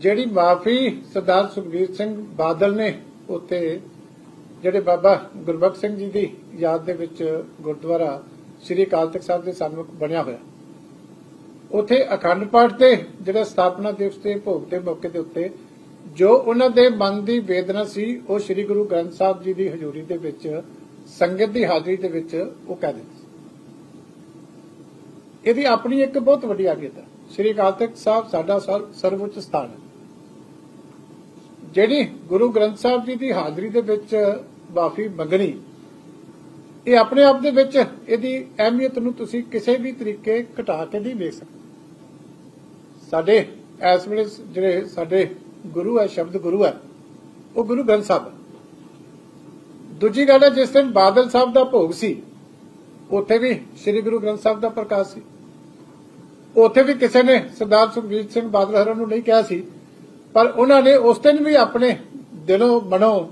ਜਿਹੜੀ ਮਾਫੀ ਸਰਦਾਰ ਸੁਖਬੀਰ ਸਿੰਘ ਬਾਦਲ ਨੇ ਉੱਥੇ ਜਿਹੜੇ ਬਾਬਾ ਗੁਰਬਖਸ਼ ਸਿੰਘ ਜੀ ਦੀ ਯਾਦ ਦੇ ਵਿੱਚ ਗੁਰਦੁਆਰਾ ਸ੍ਰੀ ਅਕਾਲ ਤਖਤ ਸਾਹਿਬ ਦੇ ਸਾਹਮਣੇ ਬਣਿਆ ਹੋਇਆ। ਉੱਥੇ ਅਖੰਡ ਪਾਠ ਤੇ ਜਿਹੜਾ ਸਥਾਪਨਾ ਦਿਵਸ ਤੇ, ਭੋਗ ਦੇ ਮੌਕੇ ਦੇ ਉੱਤੇ ਜੋ ਉਹਨਾਂ ਦੇ ਮਨ ਦੀ ਵੇਦਨਾ ਸੀ, ਉਹ ਸ੍ਰੀ ਗੁਰੂ ਗ੍ਰੰਥ ਸਾਹਿਬ ਜੀ ਦੀ ਹਜ਼ੂਰੀ ਦੇ ਵਿੱਚ, ਸੰਗਤ ਦੀ ਹਾਜ਼ਰੀ ਦੇ ਵਿੱਚ ਉਹ ਕਹਿ ਦਿੱਤੀ ਇਹਦੀ ਆਪਣੀ ਇੱਕ ਬਹੁਤ ਵੱਡੀ ਆਗਿਆਤ ਹੈ ਸ੍ਰੀ ਅਕਾਲ ਤਖਤ ਸਾਹਿਬ ਸਾਡਾ ਸਰਵਉੱਚ ਸਥਾਨ ਹੈ। ਜਿਹੜੀ ਗੁਰੂ ਗ੍ਰੰਥ ਸਾਹਿਬ ਜੀ ਦੀ ਹਾਜ਼ਰੀ ਦੇ ਵਿੱਚ ਮਾਫੀ ਮੰਗਣੀ, ਇਹ ਆਪਣੇ ਆਪ ਦੇ ਵਿੱਚ ਇਹਦੀ ਅਹਿਮੀਅਤ ਨੂੰ ਤੁਸੀਂ ਕਿਸੇ ਵੀ ਤਰੀਕੇ ਘਟਾ ਕੇ ਨਹੀਂ ਵੇਖ ਸਕਦੇ। ਸਾਡੇ ਇਸ ਵੇਲੇ ਜਿਹੜੇ ਸਾਡੇ ਗੁਰੂ ਹੈ, ਸ਼ਬਦ ਗੁਰੂ ਹੈ, ਉਹ ਗੁਰੂ ਗ੍ਰੰਥ ਸਾਹਿਬ ਹੈ। ਦੂਜੀ ਗੱਲ ਹੈ, ਜਿਸ ਦਿਨ ਬਾਦਲ ਸਾਹਿਬ ਦਾ ਭੋਗ ਸੀ, ਉੱਥੇ ਵੀ ਸ੍ਰੀ ਗੁਰੂ ਗ੍ਰੰਥ ਸਾਹਿਬ ਦਾ ਪ੍ਰਕਾਸ਼ ਸੀ। ਉੱਥੇ ਵੀ ਕਿਸੇ ਨੇ ਸਰਦਾਰ ਸੁਖਬੀਰ ਸਿੰਘ ਬਾਦਲ ਹਰਾਂ ਨੂੰ ਨਹੀਂ ਕਿਹਾ ਸੀ ਪਰ ਉਹਨਾਂ ਨੇ ਉਸ ਦਿਨ ਵੀ ਆਪਣੇ ਦਿਲੋਂ ਮਨੋਂ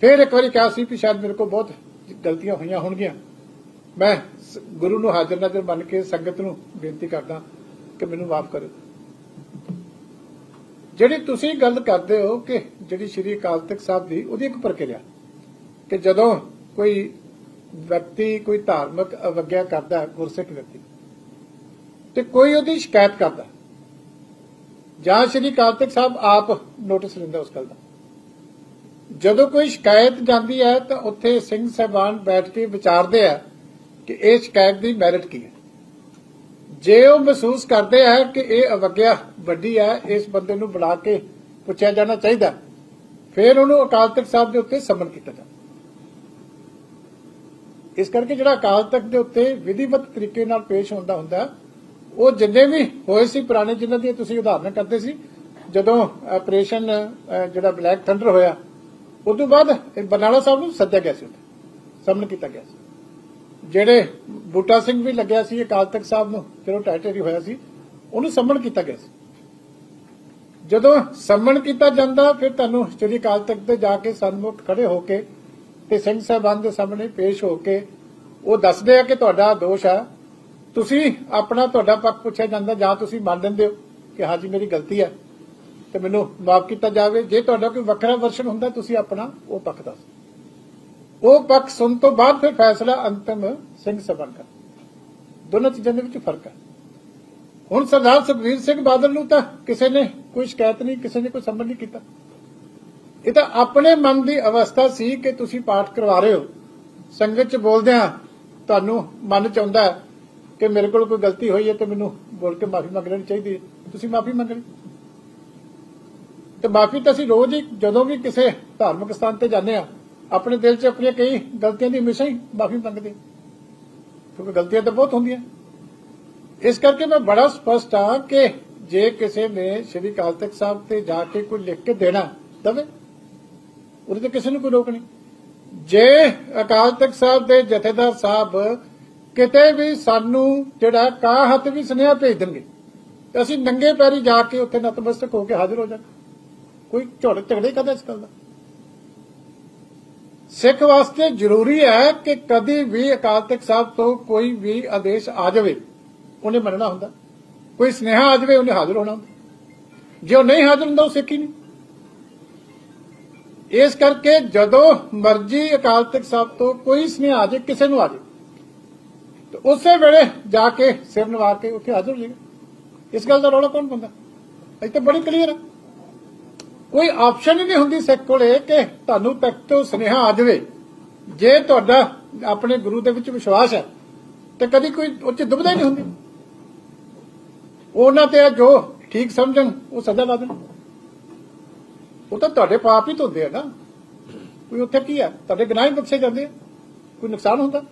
ਫਿਰ ਇੱਕ ਵਾਰੀ ਕਿਹਾ ਸੀ ਕਿ ਸ਼ਾਇਦ ਮੇਰੇ ਕੋਲ ਬਹੁਤ ਗਲਤੀਆਂ ਹੋਈਆਂ ਹੋਣਗੀਆਂ। ਮੈਂ ਸ- ਗੁਰੂ ਨੂੰ ਹਾਜ਼ਰ ਨਾਜ਼ਰ ਮੰਨ ਕੇ ਸੰਗਤ ਨੂੰ ਬੇਨਤੀ ਕਰਦਾ ਕਿ ਮੈਨੂੰ ਮਾਫ ਕਰੋ ਜਿਹੜੀ ਤੁਸੀਂ ਗੱਲ ਕਰਦੇ ਹੋ ਕਿ ਜਿਹੜੀ ਸ਼੍ਰੀ ਅਕਾਲ ਤਖਤ ਸਾਹਿਬ ਦੀ ਉਹਦੀ ਇੱਕ ਪ੍ਰਕਿਰਿਆ ਕਿ ਜਦੋਂ ਕੋਈ ਵਿਅਕਤੀ, ਕੋਈ ਧਾਰਮਿਕ ਅਵਗਿਆ ਕਰਦਾ ਗੁਰਸਿੱਖ ਵਿਅਕਤੀ, ਤੇ ਕੋਈ ਉਹਦੀ ਸ਼ਿਕਾਇਤ ਕਰਦਾ ਜਾਂ ਸ਼੍ਰੀ ਅਕਾਲ ਤਖਤ ਸਾਹਿਬ ਆਪ ਨੋਟਿਸ ਲੈਂਦਾ ਉਸ ਗੱਲ ਦਾ। ਜਦੋਂ ਕੋਈ ਸ਼ਿਕਾਇਤ ਜਾਂਦੀ ਹੈ ਤਾਂ ਉੱਥੇ ਸਿੰਘ ਸਾਹਿਬਾਨ ਬੈਠ ਕੇ ਵਿਚਾਰਦੇ ਆ ਕਿ ਇਹ ਸ਼ਿਕਾਇਤ ਦੀ ਮੈਰਿਟ ਕੀ ਹੈ। ਜੇ ਉਹ ਮਹਿਸੂਸ ਕਰਦੇ ਆ ਕਿ ਇਹ ਅਵਗਿਆ ਵੱਡੀ ਹੈ, ਇਸ ਬੰਦੇ ਨੂੰ ਬੁਲਾ ਕੇ ਪੁੱਛਿਆ ਜਾਣਾ ਚਾਹੀਦਾ, ਫਿਰ ਉਹਨੂੰ ਅਕਾਲ ਤਖਤ ਸਾਹਿਬ ਦੇ ਉੱਤੇ ਸਮਨ ਕੀਤਾ ਜਾਂਦਾ। ਇਸ ਕਰਕੇ ਜਿਹੜਾ ਅਕਾਲ ਤਖਤ ਦੇ ਉੱਤੇ ਵਿਧੀਵਤ ਤਰੀਕੇ ਨਾਲ ਪੇਸ਼ ਹੁੰਦਾ ਹੁੰਦਾ ਉਹ ਜਿੰਨੇ ਵੀ ਹੋਏ ਸੀ ਪੁਰਾਣੇ, ਜਿਨ੍ਹਾਂ ਦੀ ਤੁਸੀਂ ਉਦਾਹਰਨਾਂ ਕਰਦੇ ਸੀ, ਜਦੋਂ ਆਪਰੇਸ਼ਨ ਜਿਹੜਾ ਬਲੈਕ ਥੰਡਰ ਹੋਇਆ ਉਸ ਤੋਂ ਬਾਅਦ ਬਰਨਾਲਾ ਸਾਹਿਬ ਨੂੰ ਸੱਦਿਆ ਗਿਆ ਸੀ ਉੱਥੇ ਸਮਨ ਕੀਤਾ ਗਿਆ ਸੀ। ਜਿਹੜੇ ਬੂਟਾ ਸਿੰਘ ਵੀ ਲੱਗਿਆ ਸੀ, ਅਕਾਲ ਤਖਤ ਸਾਹਿਬ ਨੂੰ ਜਦੋਂ ਟੈਟਰੀ ਹੋਇਆ ਸੀ, ਉਹਨੂੰ ਸਮਨ ਕੀਤਾ ਗਿਆ ਸੀ। ਜਦੋਂ ਸਮਨ ਕੀਤਾ ਜਾਂਦਾ, ਫਿਰ ਤੁਹਾਨੂੰ ਸ੍ਰੀ ਅਕਾਲ ਤਖਤ ਤੇ ਜਾ ਕੇ ਸਨਮੁਖ ਖੜੇ ਹੋ ਕੇ ਤੇ ਸਿੰਘ ਸਾਹਿਬਾਨ ਦੇ ਸਾਹਮਣੇ ਪੇਸ਼ ਹੋ ਕੇ ਉਹ ਦੱਸਦੇ ਆ ਕਿ ਤੁਹਾਡਾ ਦੋਸ਼ ਆ ਤੁਸੀਂ ਆਪਣਾ ਤੁਹਾਡਾ ਪੱਖ ਪੁੱਛਿਆ ਜਾਂਦਾ, ਜਾਂ ਤੁਸੀਂ ਮੰਨ ਲੈਂਦੇ ਹੋ ਕਿ ਹਾਂਜੀ ਮੇਰੀ ਗਲਤੀ ਹੈ, ਤੇ ਮੈਨੂੰ ਮਾਫ ਕੀਤਾ ਜਾਵੇ। ਜੇ ਤੁਹਾਡਾ ਕੋਈ ਵੱਖਰਾ ਵਰਸ਼ਨ ਹੁੰਦਾ, ਤੁਸੀਂ ਆਪਣਾ ਉਹ ਪੱਖ ਦੱਸ ਉਹ ਪੱਖ ਸੁਣ ਤੋਂ ਬਾਅਦ ਫਿਰ ਫੈਸਲਾ ਅੰਤਮ ਸਿੰਘ ਸਭਨ ਕਰ ਦੋਨਾਂ ਚੀਜ਼ਾਂ ਦੇ ਵਿੱਚ ਫ਼ਰਕ ਹੈ। ਹੁਣ ਸਰਦਾਰ ਸੁਖਬੀਰ ਸਿੰਘ ਬਾਦਲ ਨੂੰ ਤਾਂ ਕਿਸੇ ਨੇ ਕੋਈ ਸ਼ਿਕਾਇਤ ਨਹੀਂ, ਕਿਸੇ ਨੇ ਕੋਈ ਸੰਬੰਧ ਨਹੀਂ ਕੀਤਾ। ਇਹ ਤਾਂ ਆਪਣੇ ਮਨ ਦੀ ਅਵਸਥਾ ਸੀ ਕਿ ਤੁਸੀਂ ਪਾਠ ਕਰਵਾ ਰਹੇ ਹੋ। ਸੰਗਤ ਚ ਬੋਲਦਿਆਂ ਤੁਹਾਨੂੰ ਮਨ ਚ ਆਉਂਦਾ ਹੈ ਕਿ ਮੇਰੇ ਕੋਲ ਕੋਈ ਗਲਤੀ ਹੋਈ ਹੈ ਤੇ ਮੈਨੂੰ ਬੋਲ ਕੇ ਮਾਫੀ ਮੰਗ ਲੈਣੀ ਚਾਹੀਦੀ ਹੈ। ਤੁਸੀਂ ਮਾਫੀ ਮੰਗਣੀ ਤੇ ਮਾਫੀ ਤਾਂ ਅਸੀਂ ਰੋਜ਼ ਹੀ ਜਦੋਂ ਵੀ ਕਿਸੇ ਧਾਰਮਿਕ ਸਥਾਨ ਤੇ ਜਾਂਦੇ ਆ ਆਪਣੇ ਦਿਲ 'ਚ ਆਪਣੀਆਂ ਕਈ ਗਲਤੀਆਂ ਦੀ ਹਮੇਸ਼ਾ ਹੀ ਮਾਫੀ ਮੰਗਦੇ ਕਿਉਂਕਿ ਗਲਤੀਆਂ ਤਾਂ ਬਹੁਤ ਹੁੰਦੀਆਂ। ਇਸ ਕਰਕੇ ਮੈਂ ਬੜਾ ਸਪਸ਼ਟ ਹਾਂ ਕਿ ਜੇ ਕਿਸੇ ਨੇ ਸ਼੍ਰੀ ਅਕਾਲ ਤਖਤ ਸਾਹਿਬ ਤੇ ਜਾ ਕੇ ਕੋਈ ਲਿਖ ਕੇ ਦੇਣਾ ਦਵੇ, ਉਹਦੇ ਤੇ ਕਿਸੇ ਨੂੰ ਕੋਈ ਰੋਕ ਨਹੀਂ। ਜੇ ਅਕਾਲ ਤਖਤ ਸਾਹਿਬ ਦੇ ਜਥੇਦਾਰ ਸਾਹਿਬ ਕਿਤੇ ਵੀ ਸਾਨੂੰ ਜਿਹੜਾ ਕਾਹਤ ਵੀ ਸੁਨੇਹਾ ਭੇਜ ਦੇਣਗੇ, ਤੇ ਅਸੀਂ ਨੰਗੇ ਪੈਰੀ ਜਾ ਕੇ ਉੱਥੇ ਨਤਮਸਤਕ ਹੋ ਕੇ ਹਾਜ਼ਰ ਹੋ ਜਾਵਾਂਗੇ ਕੋਈ ਝੋੜ ਝਗੜੇ ਕਦੇ ਇਸ ਗੱਲ ਦਾ? ਸਿੱਖ ਵਾਸਤੇ ਜ਼ਰੂਰੀ ਹੈ ਕਿ ਕਦੀ ਵੀ ਅਕਾਲ ਤਖਤ ਸਾਹਿਬ ਤੋਂ ਕੋਈ ਵੀ ਆਦੇਸ਼ ਆ ਜਾਵੇ, ਉਹਨੇ ਮੰਨਣਾ ਹੁੰਦਾ। ਕੋਈ ਸੁਨੇਹਾ ਆ ਜਾਵੇ, ਉਹਨੇ ਹਾਜ਼ਰ ਹੋਣਾ ਹੁੰਦਾ। ਜੇ ਉਹ ਨਹੀਂ ਹਾਜ਼ਰ ਹੁੰਦਾ, ਉਹ ਸਿੱਖ ਹੀ ਨਹੀਂ। ਇਸ ਕਰਕੇ ਜਦੋਂ ਮਰਜ਼ੀ ਅਕਾਲ ਤਖਤ ਸਾਹਿਬ ਤੋਂ ਕੋਈ ਸੁਨੇਹਾ ਆ ਜਾਵੇ, ਕਿਸੇ ਨੂੰ ਆ ਜਾਵੇ। ਤੇ ਉਸੇ ਵੇਲੇ ਜਾ ਕੇ ਸਿਰ ਨਵਾ ਕੇ ਉੱਥੇ ਹਾਜ਼ਰ ਹੋ ਜਾਏਗਾ ਇਸ ਗੱਲ ਦਾ ਰੌਲਾ ਕੌਣ ਪਾਉਂਦਾ? ਇਹ ਤਾਂ ਬੜੀ ਕਲੀਅਰ ਹੈ ਕੋਈ ਆਪਸ਼ਨ ਹੀ ਨਹੀਂ ਹੁੰਦੀ ਸਿੱਖ ਕੋਲੇ ਕਿ ਤੁਹਾਨੂੰ ਤਖਤ ਤੋਂ ਸੁਨੇਹਾ ਆ ਜਾਵੇ। ਜੇ ਤੁਹਾਡਾ ਆਪਣੇ ਗੁਰੂ ਦੇ ਵਿੱਚ ਵਿਸ਼ਵਾਸ ਹੈ, ਤੇ ਕਦੀ ਕੋਈ ਉੱਚ ਦੁਬਦਾ ਹੀ ਨਹੀਂ ਹੁੰਦੀ। ਉਹਨਾਂ ਤੇ ਜੋ ਠੀਕ ਸਮਝਣ, ਉਹ ਸਜ਼ਾ ਲਾ ਦੇਣ। ਉਹ ਤਾਂ ਤੁਹਾਡੇ ਪਾਪ ਹੀ ਧੋਦੇ ਆ ਨਾ। ਕੋਈ ਉੱਥੇ ਕੀ ਹੈ ਤੁਹਾਡੇ ਗੁਨਾਹ ਹੀ ਬਖਸ਼ੇ ਜਾਂਦੇ ਆ। ਕੋਈ ਨੁਕਸਾਨ ਹੁੰਦਾ?